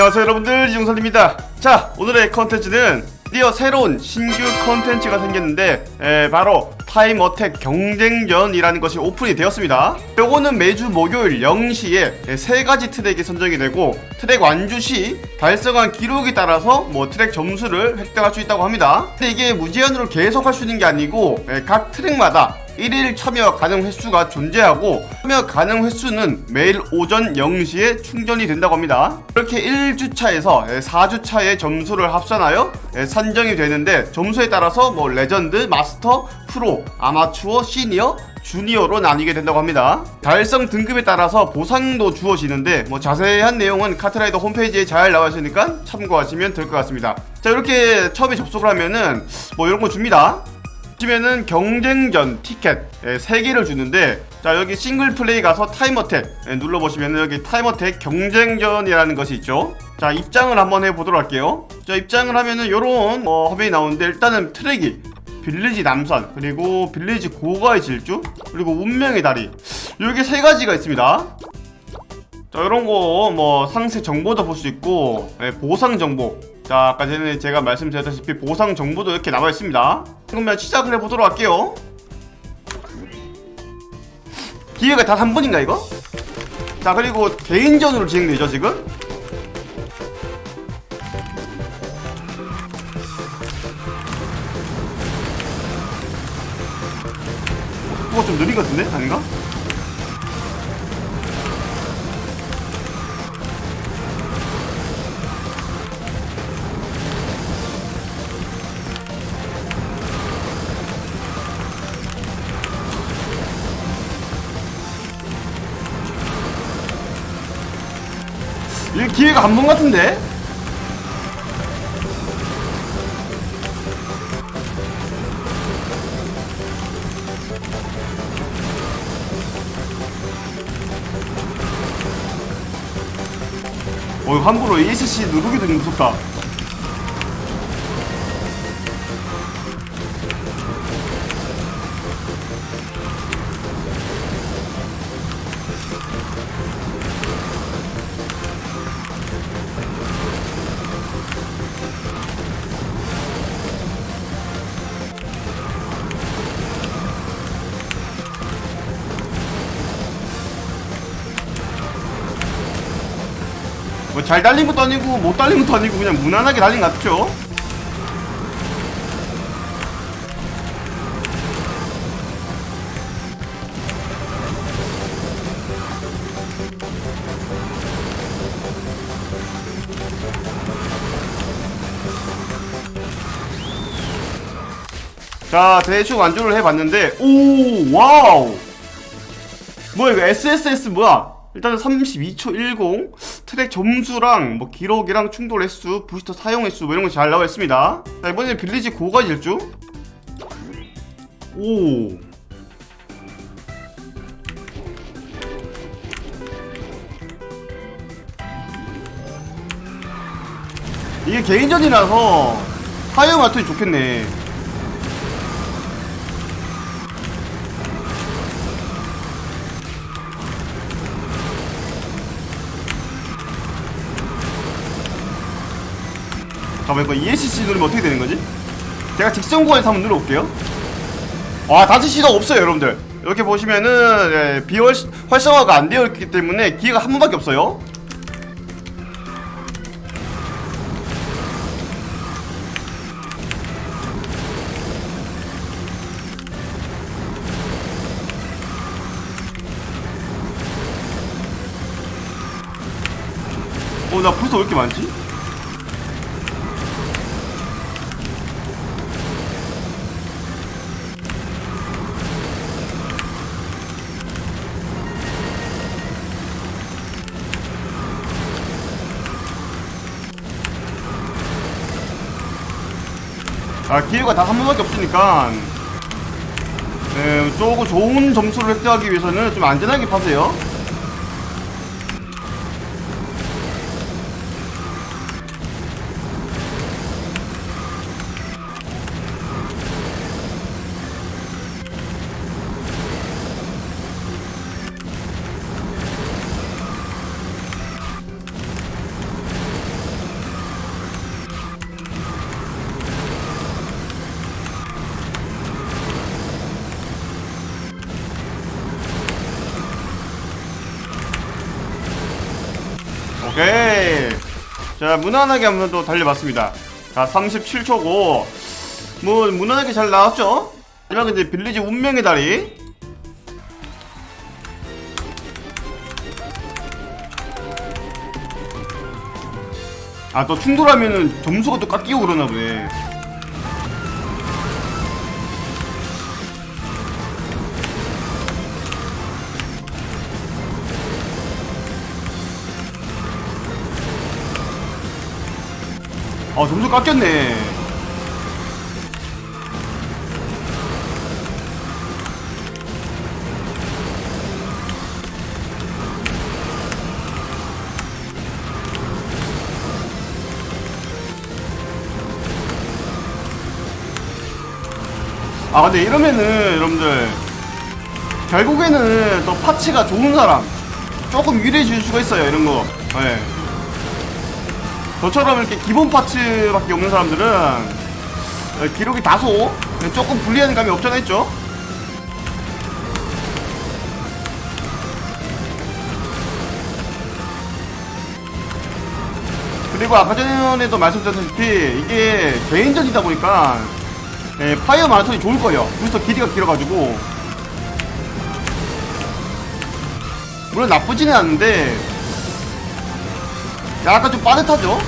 안녕하세요 여러분들. 이종선입니다. 자 오늘의 컨텐츠는 드디어 새로운 신규 컨텐츠가 생겼는데 에, 바로 타임 어택 경쟁전이라는 것이 오픈이 되었습니다. 요거는 매주 목요일 0시에 세 가지 트랙이 선정이 되고 트랙 완주 시 달성한 기록에 따라서 뭐 트랙 점수를 획득할 수 있다고 합니다. 근데 이게 무제한으로 계속 할 수 있는 게 아니고 에, 각 트랙마다 1일 참여 가능 횟수가 존재하고 참여 가능 횟수는 매일 오전 0시에 충전이 된다고 합니다. 이렇게 1주차에서 4주차의 점수를 합산하여 산정이 되는데 점수에 따라서 뭐 레전드, 마스터, 프로, 아마추어, 시니어, 주니어로 나뉘게 된다고 합니다. 달성 등급에 따라서 보상도 주어지는데 뭐 자세한 내용은 카트라이더 홈페이지에 잘 나와 있으니까 참고하시면 될 것 같습니다. 자 이렇게 처음에 접속을 하면은 뭐 이런 거 줍니다. 보시면은 경쟁전 티켓 3개를 주는데 자 여기 싱글 플레이 가서 타임어택 예, 눌러보시면은 여기 타임어택 경쟁전이라는 것이 있죠. 자 입장을 한번 해보도록 할게요. 자 입장을 하면은 요런 어, 화면이 나오는데 일단은 트랙이 빌리지 남산 그리고 빌리지 고가의 질주 그리고 운명의 다리. 여기 세 가지가 있습니다. 자 이런 거 뭐 상세 정보도 볼 수 있고 예, 보상 정보 자 아까 전에 제가 말씀드렸다시피 보상 정보도 이렇게 나와 있습니다 그러면 시작을 해보도록 할게요 기회가 단한 번인가 이거? 자 그리고 개인전으로 진행되죠 지금 속도가 좀 느린 것 같은데? 아닌가? 이 기회가 한 번 같은데? 어, 함부로 ESC 누르기도 무섭다. 뭐 잘 달린 것도 아니고 못 달린 것도 아니고 그냥 무난하게 달린 것 같죠? 자 대충 완주를 해봤는데 오 와우! 뭐야 이거 SSS 뭐야? 일단은 32초 10 트랙 점수랑 뭐 기록이랑 충돌 횟수 부스터 사용 횟수 뭐 이런 거 잘 나와 있습니다. 자 이번에 빌리지 고가 질주. 오. 이게 개인전이라서 하이어 마트이 좋겠네 잠깐만 이거 ESC 누르면 어떻게 되는 거지? 제가 직선 구간에서 한번 눌러볼게요 와 다지시가 없어요 여러분들 이렇게 보시면은 예, 비활 활성화가 안 되어 있기 때문에 기회가 한 번밖에 없어요 어나 부스터 왜 이렇게 많지? 아 기회가 다 한 번밖에 없으니까. 네, 조금 좋은 점수를 획득하기 위해서는 좀 안전하게 파세요 오케이. 자 무난하게 한번 또 달려봤습니다. 자 37초고. 뭐 무난하게 잘 나왔죠? 마지막 이제 빌리지 운명의 다리. 아 또 충돌하면은 점수가 또 깎이고 그러나 보네 아 점수 깎였네 아 근데 이러면은 여러분들 결국에는 또 파츠가 좋은 사람 조금 유리해질 수가 있어요 이런 거 네. 저처럼 이렇게 기본 파츠밖에 없는 사람들은 어, 기록이 다소 조금 불리한 감이 없잖아 있죠? 그리고 아까 전에도 말씀드렸다시피 이게 개인전이다 보니까 예, 파이어 마라톤이 좋을 거예요. 부스터 길이가 길어가지고. 물론 나쁘지는 않은데 약간 좀 빠듯하죠?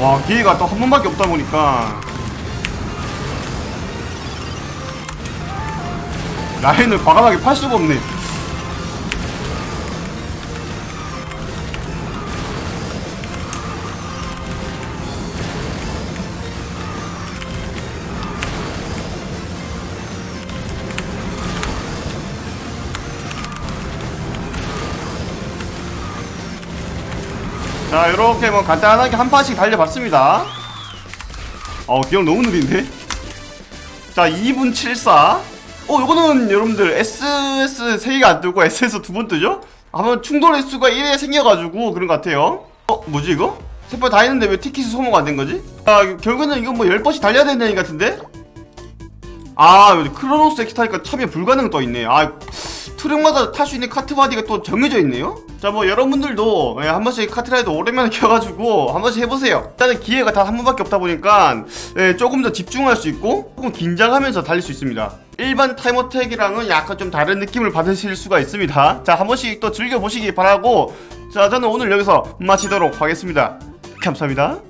와 기회가 또 한 번밖에 없다 보니까 라인을 과감하게 팔 수가 없네 자 이렇게 뭐 간단하게 한 판씩 달려봤습니다 어 기억 너무 느린데 자 2분 74 어, 요거는 여러분들 SS 3개가 안 뜨고 SS 두 번 뜨죠? 아마 충돌 횟수가 1회 생겨가지고 그런 것 같아요. 어, 뭐지 이거? 세번 다 했는데 왜 티켓이 소모가 안 된 거지? 아, 결국에는 이거 뭐 10번씩 달려야 되는 얘기 같은데? 아, 크로노스 엑스 타니까 참여 불가능 떠 있네. 아, 트랙마다 탈 수 있는 카트 바디가 또 정해져 있네요? 자, 뭐 여러분들도 예, 한 번씩 카트라이더 오랜만에 켜가지고 한 번씩 해보세요. 일단은 기회가 다한 번밖에 없다 보니까 예, 조금 더 집중할 수 있고 조금 긴장하면서 달릴 수 있습니다. 일반 타임어택이랑은 약간 좀 다른 느낌을 받으실 수가 있습니다. 자, 한 번씩 또 즐겨보시기 바라고 자, 저는 오늘 여기서 마치도록 하겠습니다. 감사합니다.